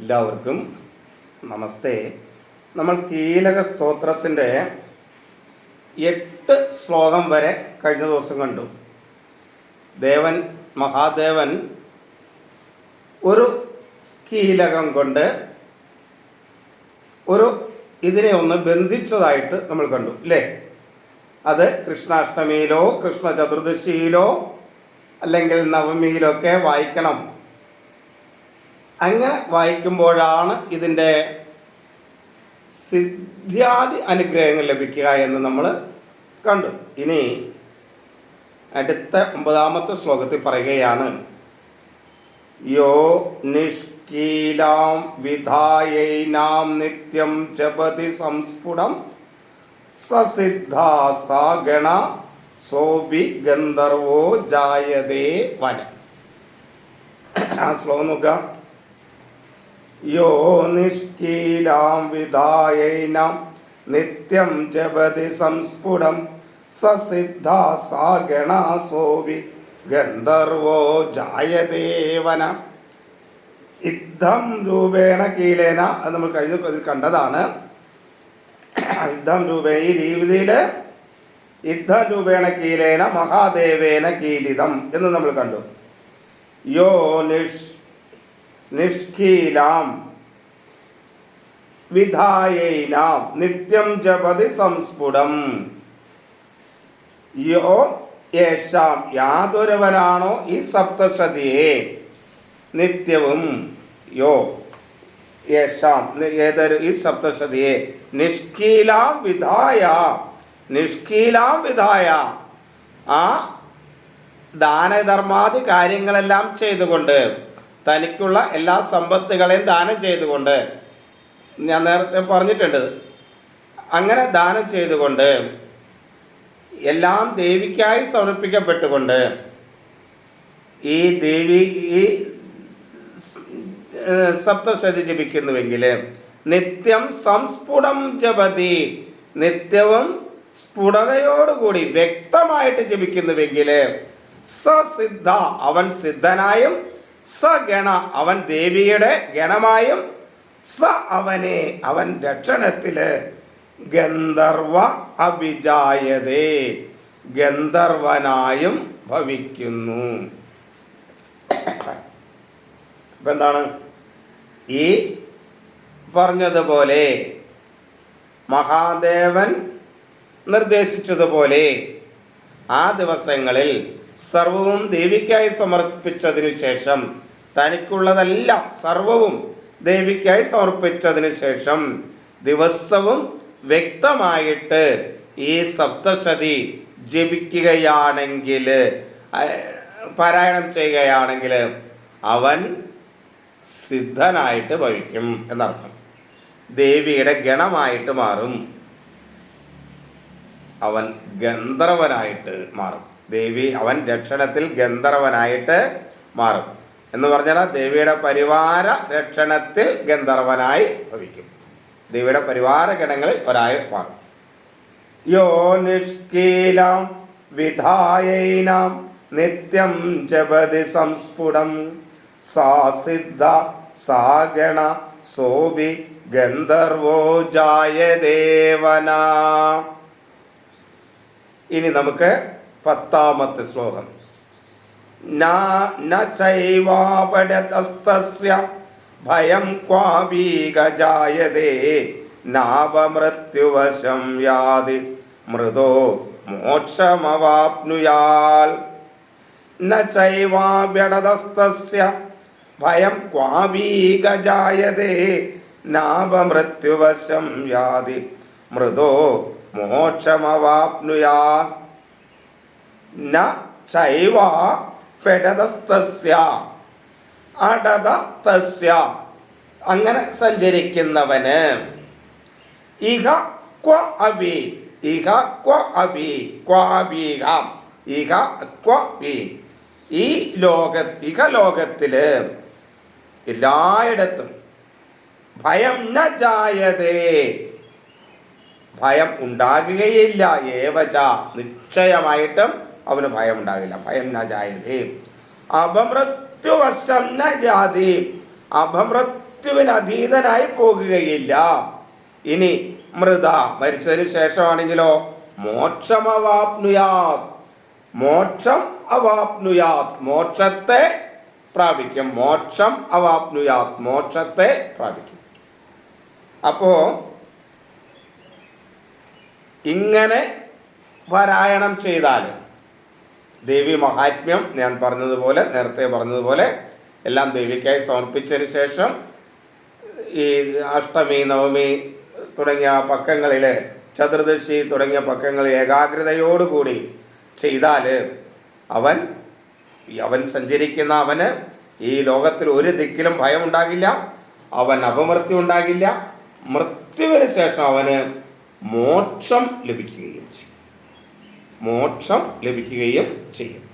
എല്ലാവർക്കും നമസ്തേ. നമ്മൾ കീലക സ്തോത്രത്തിന്റെ എട്ട് ശ്ലോകം വരെ കഴിഞ്ഞ ദിവസം കണ്ടു. ദേവൻ മഹാദേവൻ ഒരു കീലകം കൊണ്ട് ഒരു ഇതിനെ ഒന്ന് ബന്ധിച്ചതായിട്ട് നമ്മൾ കണ്ടു അല്ലേ? അത് കൃഷ്ണാഷ്ടമിയിലോ കൃഷ്ണ ചതുർദശിയിലോ അല്ലെങ്കിൽ നവമിയിലൊക്കെ വായിക്കണം. അങ്ങനെ വായിക്കുമ്പോഴാണ് ഇതിന്റെ സിദ്ധ്യാദി അനുഗ്രഹങ്ങൾ ലഭിക്കുക എന്ന് നമ്മൾ കണ്ടു. ഇനി അടുത്ത ഒമ്പതാമത്തെ ശ്ലോകത്തിൽ പറയുകയാണ് യോ നിഷ്കീലാം വിധായൈനാം നിത്യം ജപതി സംസ്ഫുടം സസിദ്ധ സാഗണ സോബി ഗന്ധർവോ ജായതേ വന. ആ ശ്ലോകം നോക്കാം യോ നിഷ്കീലാം വിധായൈനാം. നിത്യം ജപതി സംസ്ഫുടം. സസിദ്ധാ സാ ഗണാസോവി ഗന്ധർവോ ജായദേവന. യുദ്ധം രൂപേണ കീലേന. അത് നമ്മൾ കഴിഞ്ഞ അതിൽ കണ്ടതാണ്. യുദ്ധം രൂപേ ഈ രീതിയിൽ യുദ്ധം രൂപേണ കീലേന മഹാദേവേന കീലിതം എന്ന് നമ്മൾ കണ്ടു. യോ നിഷ് നിഷ്കീലാം. വിധായേനാം നിത്യം ജപതി സംസ്ഫുടം. യോ യേശാം യാതൊരുവനാണോ ഈ സപ്തശതിയെ? നിത്യവും. യോ യേശാം ഏതൊരു ഈ സപ്തശതിയെ? നിഷ്കീലാം വിധായ. നിഷ്കീലാം വിധായ. ആ ദാനധർമാദി കാര്യങ്ങളെല്ലാം ചെയ്തുകൊണ്ട് തനിക്കുള്ള എല്ലാ സമ്പത്തുകളെയും ദാനം ചെയ്തുകൊണ്ട് ഞാൻ നേരത്തെ പറഞ്ഞിട്ടുണ്ട്. അങ്ങനെ ദാനം ചെയ്തുകൊണ്ട് എല്ലാം ദേവിക്കായി സമർപ്പിക്കപ്പെട്ടുകൊണ്ട് ഈ ദേവി ഈ സപ്തശതി ജപിക്കുന്നുവെങ്കിൽ നിത്യം സംസ്ഫുടം ജപതി. നിത്യവും സ്ഫുടതയോടുകൂടി വ്യക്തമായിട്ട് ജപിക്കുന്നുവെങ്കിൽ സസിദ്ധ അവൻ സിദ്ധനായും സഗണ അവൻ ദേവിയുടെ ഗണമായും സ അവനെ അവൻ രക്ഷണത്തിൽ. ഗന്ധർവ അഭിജായതേ ഗന്ധർവനായും ഭവിക്കുന്നു. എന്താണ്? ഈ പറഞ്ഞതുപോലെ മഹാദേവൻ നിർദ്ദേശിച്ചതുപോലെ ആ ദിവസങ്ങളിൽ സർവവും ദേവിക്കായി സമർപ്പിച്ചതിനു ശേഷം തനിക്കുള്ളതെല്ലാം സർവവും ദേവിക്കായി സമർപ്പിച്ചതിനു ശേഷം ദിവസവും വ്യക്തമായിട്ട് ഈ സപ്തശതി ജപിക്കുകയാണെങ്കിൽ പാരായണം ചെയ്യുകയാണെങ്കിൽ അവൻ സിദ്ധനായിട്ട് ഭവിക്കും എന്നർത്ഥം. ദേവിയുടെ ഗണമായിട്ട് മാറും. അവൻ ഗന്ധർവനായിട്ട് മാറും. ദേവി അവൻ രക്ഷണത്തിൽ ഗന്ധർവനായിട്ട് മാറും. എന്ന് പറഞ്ഞാൽ ദേവിയുടെ പരിവാര രക്ഷണത്തിൽ ഗന്ധർവനായി ഭവിക്കും. ദേവിയുടെ പരിവാര ഗണങ്ങളിൽ ഒരായി മാറും. യോ നിഷ്കീലാം വിധായൈനാം നിത്യം ജപതി സംസ്ഫുടം സാ സാഗണ സോബി ഗന്ധർവോ ജായദേവന. ഇനി നമുക്ക് പത്താമത്തെ ശ്ലോകം. ചൈവാപടതസ്തസ്യ ഭയം ക്വാപി ഗജായതേ നാപമൃത്യുവശം യാതി മൃദോ മോക്ഷമവാപ്നുയാൽ. ന ചൈവാഭ്യടതസ്തസ്യ ഭയം ക്വാപി ഗജായതേ നാപമൃത്യുവശം യാതി മൃദോ മോക്ഷമവാപ്നുയാൽ. ന ചൈവ പെടതസ്തസ്യ അടത അങ്ങനെ സഞ്ചരിക്കുന്നവന്. ഇഹ ക്വ അബി ഇഹ ക്വ അബി ക്വാബീഹാം ഇഹ ക്വ ബി ഈ ലോക ഇഹ ലോകത്തിൽ എല്ലായിടത്തും ഭയം ന ജായതേ. ഭയം ഉണ്ടാകുകയില്ല ഏവച. നിശ്ചയമായിട്ടും അവന് ഭയം ഉണ്ടാകില്ല ഭയം ന ജായതേ. അപമൃത്യുവശം ന ജാതി. അപമൃത്യുവിന് മൃത്യുവിന് അതീതനായി പോകുകയില്ല. ഇനി മൃത മരിച്ചതിന് ശേഷമാണെങ്കിലോ? മോക്ഷമവാപ്നുയാ മോക്ഷം അവാപ്നുയാത്. മോക്ഷത്തെ പ്രാപിക്കും. മോക്ഷം അവാപ്നുയാത്. മോക്ഷത്തെ പ്രാപിക്കും. അപ്പോ ഇങ്ങനെ പാരായണം ചെയ്താൽ ദേവി മഹാത്മ്യം ഞാൻ പറഞ്ഞതുപോലെ നേരത്തെ പറഞ്ഞതുപോലെ എല്ലാം ദേവിക്കായി സമർപ്പിച്ചതിന് ശേഷം ഈ അഷ്ടമി നവമി തുടങ്ങിയ പക്കങ്ങളിൽ ചതുർദശി തുടങ്ങിയ പക്കങ്ങൾ ഏകാഗ്രതയോടുകൂടി ചെയ്താൽ അവൻ അവൻ സഞ്ചരിക്കുന്ന അവന് ഈ ലോകത്തിൽ ഒരു ദിക്കിലും ഭയമുണ്ടാകില്ല അവൻ അപമൃത്യു ഉണ്ടാകില്ല. മൃത്യുവിന് ശേഷം അവന് മോക്ഷം ലഭിക്കുകയും ചെയ്യും. മോക്ഷം ലഭിക്കുകയും ചെയ്യും.